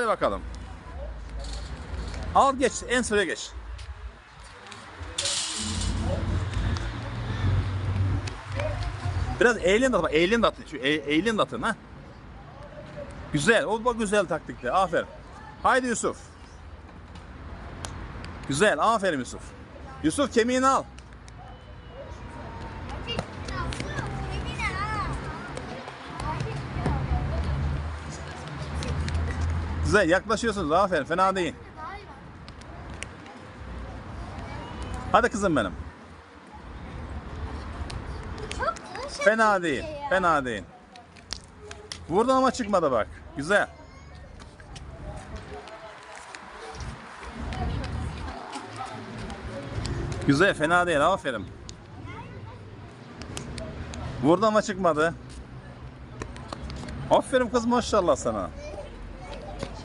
Hadi bakalım. Al geç. En sıraya geç. Biraz eğlen de atın. Eğlen de atın. Şu e- eğlen de atın ha. Güzel. O bak güzel taktikte. Aferin. Haydi Yusuf. Güzel. Aferin Yusuf. Yusuf kemiğini al. Güzel. Yaklaşıyorsunuz. Aferin. Fena değil. Hadi kızım benim. Fena değil. Fena değil. Vurdun ama çıkmadı bak. Güzel. Güzel, fena değil. Aferin. Vurdu ama çıkmadı. Aferin kız maşallah sana.